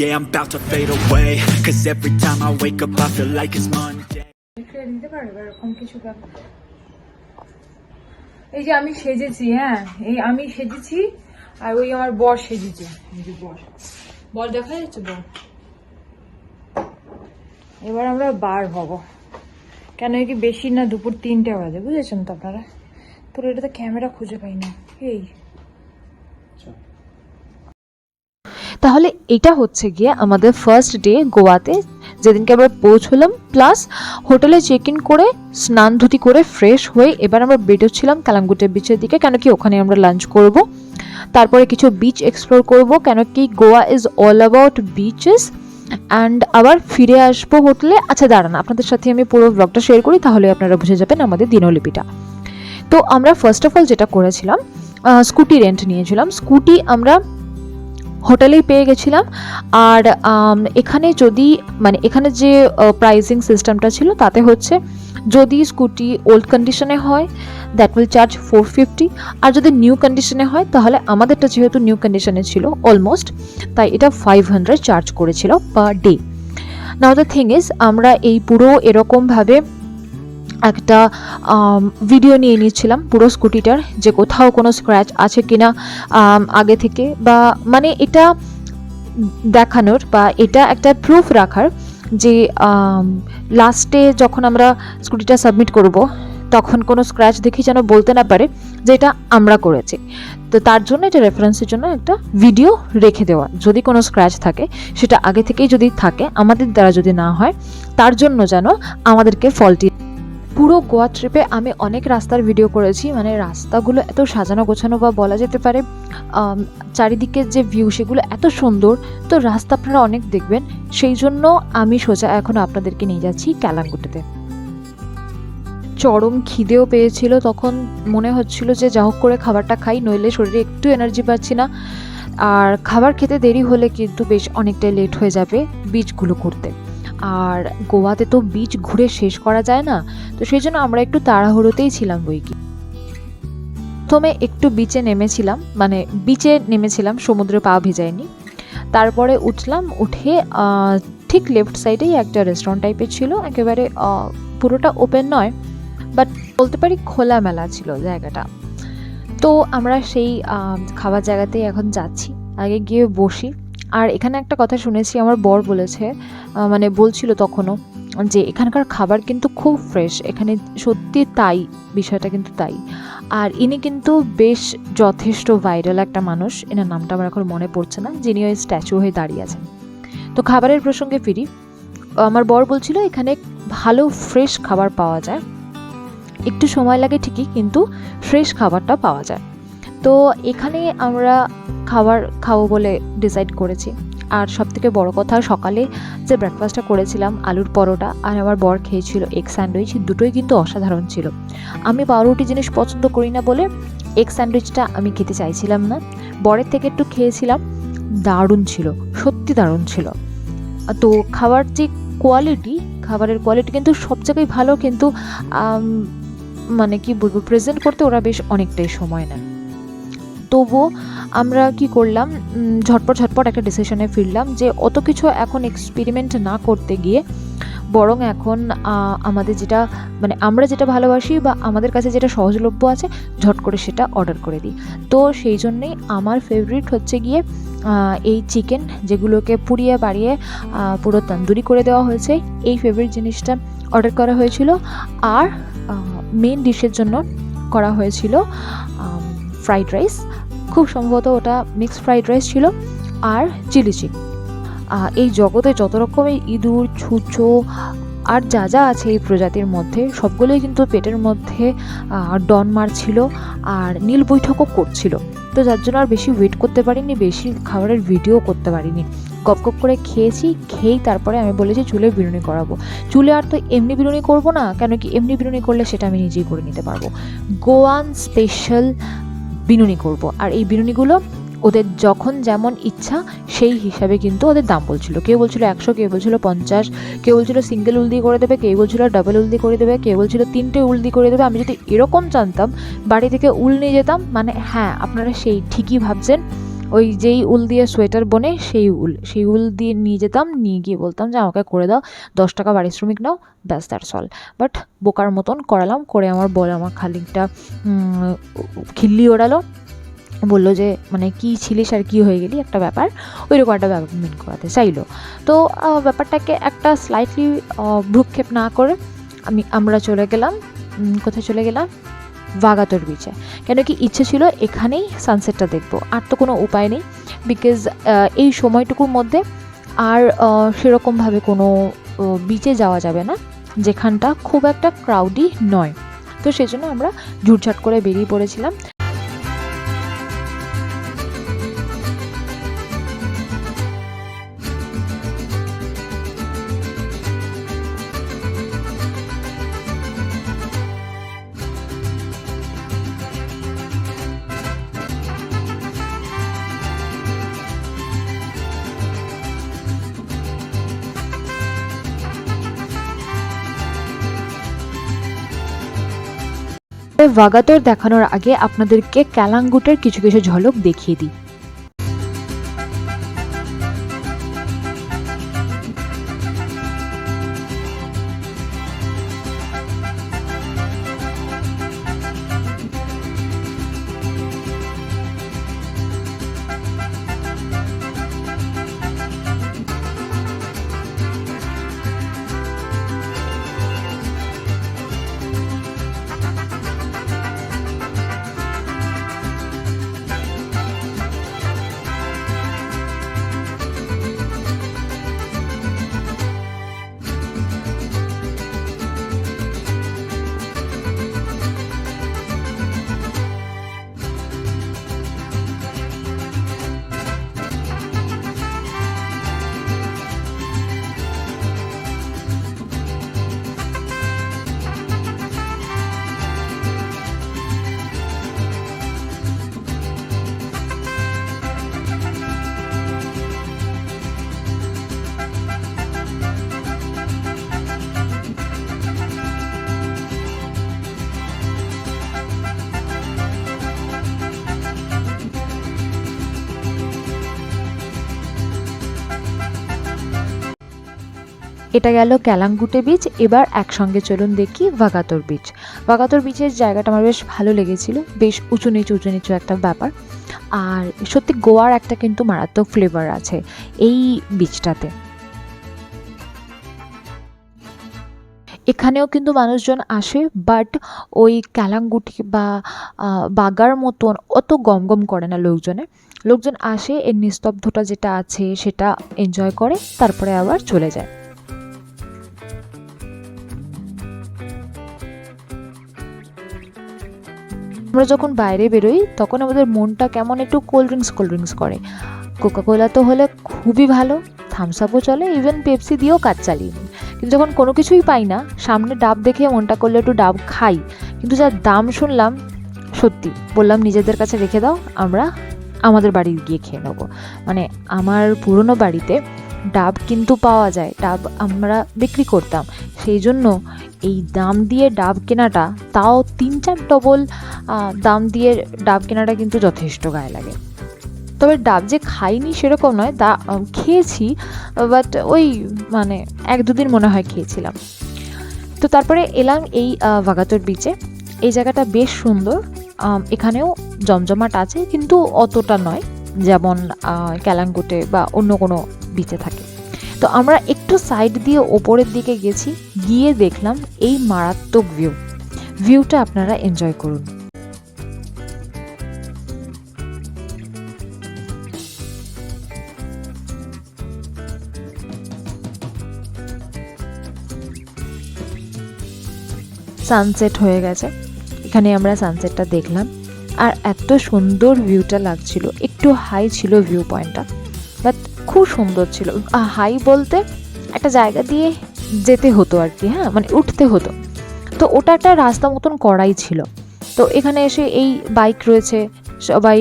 Yeah, I'm about to fade away. Cause every time I wake up, I feel like it's Monday. এই যে আমি সেজেছি হ্যাঁ? এই আমি সেজেছি আর ওই আমার বর সেজেছে। বর। বর দেখা যাচ্ছে? বর। এবার আমরা বার হব। কেন কি বেশি না দুপুর তিনটে বাজে বুঝেছেন তো আপনারা? তোর এটাতে ক্যামেরা খুঁজে পাই না। এই। তাহলে এটা হচ্ছে গিয়ে আমাদের ফার্স্ট ডে গোয়াতে। যেদিনকে আমরা পৌঁছলাম প্লাস হোটেলে চেক ইন করে, স্নান ধুতি করে ফ্রেশ হয়ে এবার আমরা বেরোচ্ছিলাম কালামগুটে বিচের দিকে, কেন কি ওখানে আমরা লাঞ্চ করব। তারপরে কিছু বিচ এক্সপ্লোর করব, কেন কি Goa is all about beaches and আবার ফিরে আসব হোটেলে আচ্ছা দাঁড়ান, আপনাদের সাথে আমি পুরো ব্লগটা শেয়ার করি, তাহলে আপনারা বুঝে যাবেন আমাদের দিনলিপিটা। তো আমরা ফার্স্ট অফ অল যেটা করেছিলাম স্কুটি রেন্ট নিয়েছিলাম। স্কুটি আমরা হোটেলেই পেয়ে গেছিলাম। আর এখানে যদি মানে এখানে যে প্রাইসিং সিস্টেমটা ছিল তাতে হচ্ছে যদি স্কুটি ওল্ড কন্ডিশনে হয় that will charge four fifty আর যদি নিউ কন্ডিশনে হয়, তাহলে আমাদেরটা যেহেতু নিউ কন্ডিশনে ছিল অলমোস্ট তাই এটা ফাইভ হান্ড্রেড চার্জ করেছিল per day now the thing is আমরা এই পুরো এরকমভাবে একটা ভিডিও নিয়ে নিচ্ছিলাম পুরো স্কুটিটার যে কোথাও কোনো স্ক্র্যাচ আছে কিনা আগে থেকে বা মানে এটা দেখানোর বা এটা একটা প্রুফ রাখার যে লাস্টে যখন আমরা স্কুটিটা সাবমিট করব, তখন কোনো স্ক্র্যাচ দেখি যেন বলতে না পারে যে এটা আমরা করেছি। তো তার জন্য এটা রেফারেন্সের জন্য একটা ভিডিও রেখে দেওয়া। যদি কোনো স্ক্র্যাচ থাকে, সেটা আগে থেকেই যদি থাকে, আমাদের দ্বারা যদি না হয়, তার জন্য যেন আমাদেরকে ফলটি পুরো গোয়া ট্রিপে আমি অনেক রাস্তার ভিডিও করেছি। মানে রাস্তাগুলো এত সাজানো গোছানো বা বলা যেতে পারে চারিদিকের যে ভিউ সেগুলো এত সুন্দর। তো রাস্তা আপনারা অনেক দেখবেন। সেই জন্য আমি সোজা এখন আপনাদেরকে নিয়ে যাচ্ছি ক্যালাঙ্গুটিতে চরম খিদেও পেয়েছিল। তখন মনে হচ্ছিল যে যা হোক করে খাবারটা খাই, নইলে শরীরে একটু এনার্জি পাচ্ছি না। আর খাবার খেতে দেরি হলে কিন্তু বেশ অনেকটাই লেট হয়ে যাবে বীজগুলো করতে। আর গোয়াতে তো বিচ ঘুরে শেষ করা যায় না, তো সেই জন্য আমরা একটু তাড়াহুড়োতেই ছিলাম বই কি প্রথমে একটু বিচে নেমেছিলাম মানে বিচে নেমেছিলাম, সমুদ্রে পা ভেজায়নি। তারপরে উঠলাম, উঠে ঠিক লেফট সাইডেই একটা রেস্টুরেন্ট টাইপের ছিল, একেবারে পুরোটা ওপেন নয় বাট বলতে পারি খোলামেলা ছিল জায়গাটা। তো আমরা সেই খাবার জায়গাতেই এখন যাচ্ছি, আগে গিয়ে বসি। আর এখানে একটা কথা শুনেছি, আমার বর বলেছে মানে বলছিল তখনও যে এখানকার খাবার কিন্তু খুব ফ্রেশ এখানে সত্যি তাই, বিষয়টা কিন্তু তাই। আর ইনি কিন্তু বেশ যথেষ্ট ভাইরাল একটা মানুষ, এনার নামটা আমার এখন মনে পড়ছে না, যিনি ওই স্ট্যাচু হয়ে দাঁড়িয়ে আছেন। তো খাবারের প্রসঙ্গে ফিরি, আমার বর বলছিল এখানে ভালো ফ্রেশ খাবার পাওয়া যায়, একটু সময় লাগে ঠিকই, কিন্তু ফ্রেশ খাবারটা পাওয়া যায়। তো এখানে আমরা খাবার খাব বলে ডিসাইড করেছি। আর সব থেকে বড় কথা, সকালে যে ব্রেকফাস্টটা করেছিলাম, আলুর পরোটা, আর আমার বর খেয়েছিল এগ স্যান্ডউইচ দুটোই কিন্তু অসাধারণ ছিল। আমি পাউরুটি জিনিস পছন্দ করি না বলে এগ স্যান্ডউইচটা আমি খেতে চাইছিলাম না। বরের থেকে একটু খেয়েছিলাম, দারুণ ছিল, সত্যি দারুণ ছিল। তো খাবার যে কোয়ালিটি খাবারের কোয়ালিটি কিন্তু সব জায়গায় ভালো, কিন্তু মানে কি বলব প্রেজেন্ট করতে ওরা বেশ অনেকটাই সময় নেয়। তবুও আমরা কি করলাম ঝটপট ঝটপট একটা ডিসিশনে ফিরলাম যে অত কিছু এখন এক্সপেরিমেন্ট না করতে গিয়ে বরং এখন আমাদের যেটা মানে আমরা যেটা ভালোবাসি বা আমাদের কাছে যেটা সহজলভ্য আছে, ঝট করে সেটা অর্ডার করে দিই। তো সেই জন্যেই আমার ফেভারিট হচ্ছে গিয়ে এই চিকেন যেগুলোকে পুড়িয়ে বাড়িয়ে পুরো তন্দুরি করে দেওয়া হয়েছে। এই ফেভারিট জিনিসটা অর্ডার করা হয়েছিল। আর মেন ডিশের জন্য করা হয়েছিল ফ্রাইড রাইস খুব সম্ভবত ওটা মিক্সড ফ্রাইড রাইস ছিল আর চিলি চিকেন এই জগতে যত রকমের ইঁদুর, ছুঁচো আর যা যা আছে এই প্রজাতির মধ্যে, সবগুলোই কিন্তু পেটের মধ্যে ডন মারছিল আর নীল বৈঠকও করছিল। তো যার জন্য আর বেশি ওয়েট করতে পারিনি, বেশি খাবারের ভিডিও করতে পারিনি। গপ গপ করে খেয়েছি, খেয়েই তারপরে আমি বলেছি চুলে বিরুনি করাবো। চুলে আর তো এমনি বিরুনি করব না, কেন কি এমনি বিরুনি করলে সেটা আমি নিজেই করে নিতে পারব। গোয়ান স্পেশাল বিনুনি করব। আর এই বিনুনিগুলো ওদের যখন যেমন ইচ্ছা, সেই হিসাবে কিন্তু ওদের দাম বলছিল। কেউ বলছিল একশো, কেউ বলছিল পঞ্চাশ, কেউ বলছিল সিঙ্গেল উল দিয়ে করে দেবে, কেউ বলছিল ডাবল উল দিয়ে করে দেবে, কেউ বলছিল তিনটে উল দিয়ে করে দেবে। আমি যদি এরকম জানতাম, বাড়ি থেকে উল নিয়ে যেতাম মানে হ্যাঁ আপনারা সেই ঠিকই ভাবছেন। ওই যেই উল দিয়ে সোয়েটার বনে সেই উল সেই উল দিয়ে নিয়ে যেতাম, নিয়ে গিয়ে বলতাম যে আমাকে করে দাও, দশ টাকা বাড়ি শ্রমিক নাও, ব্যাস দ্যাটস অল বাট বোকার মতন করালাম, করে আমার বল আমার খালিকটা খিল্লি ওড়ালো, বলল যে মানে কি ছিলিস আর কি হয়ে গেলি? একটা ব্যাপার, ওইরকম একটা ব্যাপার মেন করাতে চাইলো। তো ব্যাপারটাকে একটা স্লাইটলি ভ্রুক্ষেপ না করে আমি, আমরা চলে গেলাম কোথায় চলে গেলাম? ভাগাতর বিচে। কেন কি ইচ্ছে ছিল এখানেই সানসেটটা দেখব। আর তো কোনো উপায় নেই। বিকজ এই সময়টুকুর মধ্যে আর সেরকমভাবে কোনো বিচে যাওয়া যাবে না। যেখানটা খুব একটা ক্রাউডি নয়। তো সেজন্য আমরা ঝুটঝাট করে বেরিয়ে পড়েছিলাম। ভাগাতর দেখানোর আগে আপনাদেরকে ক্যালাঙ্গুটের কিছু কিছু ঝলক দেখিয়ে দিই। এটা গেল ক্যালাঙ্গুটে বিচ। এবার একসঙ্গে চলুন দেখি ভাগাতর বিচ। ভাগাতর বিচের জায়গাটা আমার বেশ ভালো লেগেছিল, বেশ উঁচু নিচু উঁচু নিচু একটা ব্যাপার। আর সত্যি গোয়ার একটা কিন্তু মারাত্মক ফ্লেভার আছে এই বিচটাতে। এখানেও কিন্তু মানুষজন আসে বাট ওই ক্যালাঙ্গুটি বা বাগার মতন অত গম গম করে না লোকজনে। লোকজন আসে, এর নিস্তব্ধতা যেটা আছে সেটা এনজয় করে, তারপরে আবার চলে যায়। আমরা যখন বাইরে বেরোই, তখন আমাদের মনটা কেমন একটু কোল্ড ড্রিঙ্কস কোল্ড ড্রিঙ্কস করে। কোকাকোলা তো হলে খুবই ভালো থামস আপও চলে ইভেন পেপসি দিয়েও কাজ চালিয়ে নিই। কিন্তু যখন কোনো কিছুই পাই না, সামনে ডাব দেখে মনটা করলে একটু ডাব খাই। কিন্তু যার দাম শুনলাম, সত্যি বললাম, নিজেদের কাছে রেখে দাও, আমরা আমাদের বাড়ি গিয়ে খেয়ে নেব। মানে আমার পুরনো বাড়িতে ডাব কিন্তু পাওয়া যায়, ডাব আমরা বিক্রি করতাম। সেই জন্য এই দাম দিয়ে ডাব কেনাটা তাও তিন চার ডবল দাম দিয়ে ডাব কেনাটা কিন্তু যথেষ্ট গায়ে লাগে। তবে ডাব যে খাইনি সেরকম নয় আহ, খেয়েছি বাট ওই মানে এক দুদিন মনে হয় খেয়েছিলাম। তো তারপরে এলাম এই আহ, ভাগাতর বিচে এই জায়গাটা বেশ সুন্দর এখানেও জমজমাট আছে কিন্তু অতটা নয় যেমন ক্যালাঙ্গুটে বা অন্য কোনো বিচে থাকে। তো আমরা একটু সাইড দিয়ে ওপরের দিকে গেছি গিয়ে দেখলাম এই মারাত্মক ভিউ ভিউটা আপনারা এনজয় করুন। সানসেট হয়ে গেছে। এখানে আমরা সানসেটটা দেখলাম। আর এত সুন্দর ভিউটা লাগছিল। একটু হাই ছিল ভিউ পয়েন্টটা বাট খুব সুন্দর ছিল। হাই বলতে একটা জায়গা দিয়ে যেতে হতো আর কি হ্যাঁ মানে উঠতে হতো। তো ওটা একটা রাস্তা মতন করাই ছিল। তো এখানে এসে এই বাইক রয়েছে, সবাই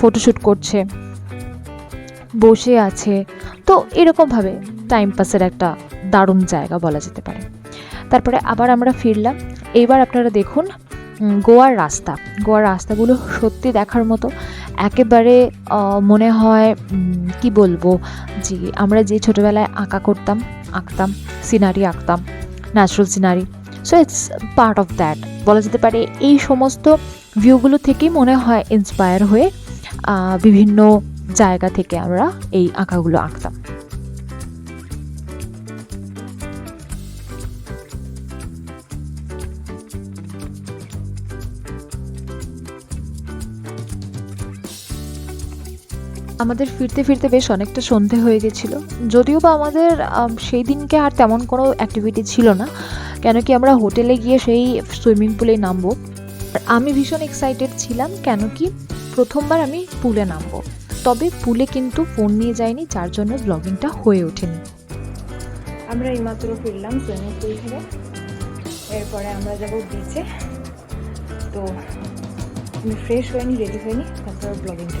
ফটোশ্যুট করছে, বসে আছে। তো এরকমভাবে টাইম পাসের একটা দারুণ জায়গা বলা যেতে পারে। তারপরে আবার আমরা ফিরলাম। এইবার আপনারা দেখুন গোয়ার রাস্তা। গোয়ার রাস্তাগুলো সত্যি দেখার মতো একেবারে মনে হয় কি বলব, যে আমরা যে ছোটোবেলায় আঁকা করতাম, আঁকতাম, সিনারি আঁকতাম natural scenery. So it's part of that বলা যেতে পারে, এই সমস্ত ভিউগুলো থেকেই মনে হয় ইন্সপায়ার হয়ে বিভিন্ন জায়গা থেকে আমরা এই আঁকাগুলো আঁকতাম। আমাদের ফিরতে ফিরতে বেশ অনেকটা সন্ধে হয়ে গেছিল। যদিও বা আমাদের সেই দিনকে আর তেমন কোনো অ্যাক্টিভিটি ছিল না, কেন কি আমরা হোটেলে গিয়ে সেই সুইমিং পুলে নামবো। আমি ভীষণ এক্সাইটেড ছিলাম, কেন কি প্রথমবার আমি পুলে নামবো। তবে পুলে কিন্তু ফোন নিয়ে যাইনি, যার জন্য ব্লগিংটা হয়ে ওঠেনি। আমরা এইমাত্র ফিরলাম সুইমিং পুল থেকে এরপরে আমরা যাব বিচে তো আমি ফ্রেশ হয়নি রেডি হয়নি তারপর ব্লগিংটা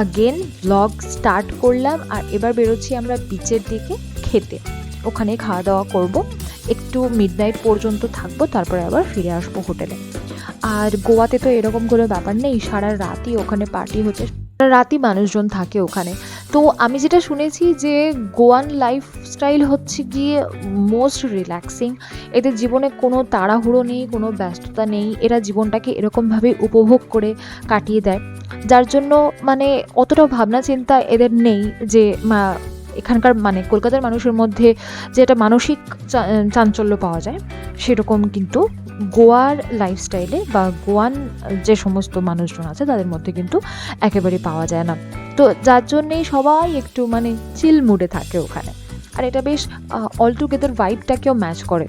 আগেন ব্লগ স্টার্ট করলাম আর এবার বেরোচ্ছি আমরা বিচের দিকে খেতে। ওখানে খাওয়া দাওয়া করব। একটু মিডনাইট পর্যন্ত থাকব, তারপরে আবার ফিরে আসব হোটেলে। আর গোয়াতে তো এরকম কোনো ব্যাপার নেই, সারা রাতই ওখানে পার্টি হচ্ছে। সারা রাতই মানুষজন থাকে ওখানে। তো আমি যেটা শুনেছি যে গোয়ান লাইফস্টাইল হচ্ছে গিয়ে মোস্ট রিল্যাক্সিং এদের জীবনে কোনো তাড়াহুড়ো নেই, কোনো ব্যস্ততা নেই, এরা জীবনটাকে এরকমভাবে উপভোগ করে কাটিয়ে দেয়। যার জন্য মানে অতটা ভাবনা চিন্তা এদের নেই যে এখানকার মানে কলকাতার মানুষের মধ্যে যে একটা মানসিক চাঞ্চল্য পাওয়া যায়, সেরকম কিন্তু গোয়ার লাইফস্টাইলে বা গোয়ান যে সমস্ত মানুষজন আছে, তাদের মধ্যে কিন্তু একেবারে পাওয়া যায় না। তো যার জন্যেই সবাই একটু মানে চিল মুডে থাকে ওখানে। আর এটা বেশ অল টুগেদার ভাইবটাকেও ম্যাচ করে।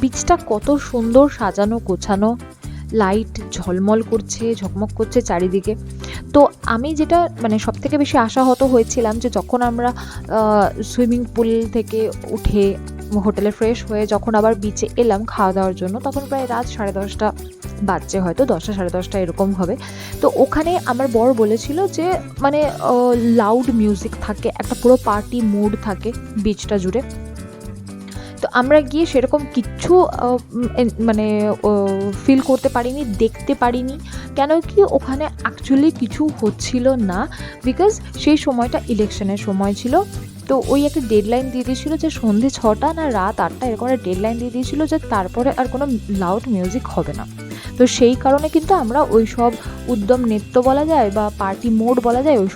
বিচটা কত সুন্দর সাজানো, গোছানো লাইট ঝলমল করছে, ঝকমক করছে চারিদিকে। তো আমি যেটা মানে সব থেকে বেশি আশাহত হয়েছিলাম যে যখন আমরা সুইমিং পুল থেকে উঠে হোটেলে ফ্রেশ হয়ে যখন আবার বিচে এলাম খাওয়া দাওয়ার জন্য, তখন প্রায় রাত সাড়ে দশটা বাজছে, হয়তো দশটা সাড়ে দশটা এরকম হবে। তো ওখানে আমার বর বলেছিল যে মানে লাউড মিউজিক থাকে, একটা পুরো পার্টি মুড থাকে বিচটা জুড়ে। তো আমরা গিয়ে সেরকম কিচ্ছু মানে ফিল করতে পারিনি, দেখতে পারিনি। কেন কি ওখানে অ্যাকচুয়ালি কিছু হচ্ছিল না বিকজ সেই সময়টা ইলেকশনের সময় ছিল। তো ওই একটা ডেডলাইন দিয়ে দিয়েছিল যে সন্ধে ছটা না রাত আটটা, এরকম একটা ডেডলাইন দিয়ে দিয়েছিলো যে তারপরে আর কোনো লাউড মিউজিক হবে না। তো সেই কারণে কিন্তু আমরা ওই সব উদ্যম নৃত্য বলা যায় বা পার্টি মোড বলা যায়, ওই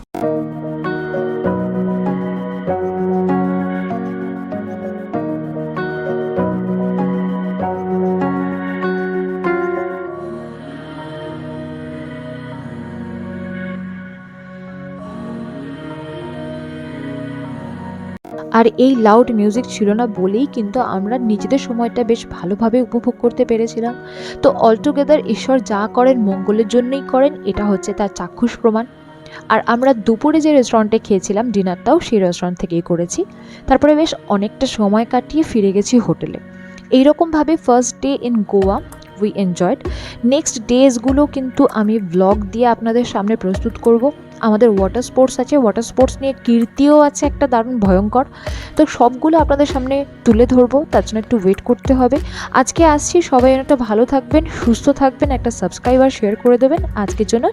আর এই লাউড মিউজিক ছিল না বলেই কিন্তু আমরা নিজেদের সময়টা বেশ ভালোভাবে উপভোগ করতে পেরেছিলাম। তো অলটুগেদার ঈশ্বর যা করেন মঙ্গলের জন্যই করেন, এটা হচ্ছে তার চাক্ষুষ প্রমাণ। আর আমরা দুপুরে যে রেস্টুরেন্টে খেয়েছিলাম ডিনারটাও সেই রেস্টুরেন্ট থেকেই করেছি। তারপরে বেশ অনেকটা সময় কাটিয়ে ফিরে গেছি হোটেলে। এইরকমভাবে first day in Goa we enjoyed next ডেজগুলো কিন্তু আমি ব্লগ দিয়ে আপনাদের সামনে প্রস্তুত করব। আমাদের ওয়াটার স্পোর্টস আছে ওয়াটার স্পোর্টস নিয়ে কীর্তিও আছে একটা দারুণ ভয়ঙ্কর। তো সবগুলো আপনাদের সামনে তুলে ধরবো, তার জন্য একটু ওয়েট করতে হবে। আজকে আসছি, সবাই একটা ভালো থাকবেন, সুস্থ থাকবেন, একটা সাবস্ক্রাইবার শেয়ার করে দেবেন। আজকের জন্য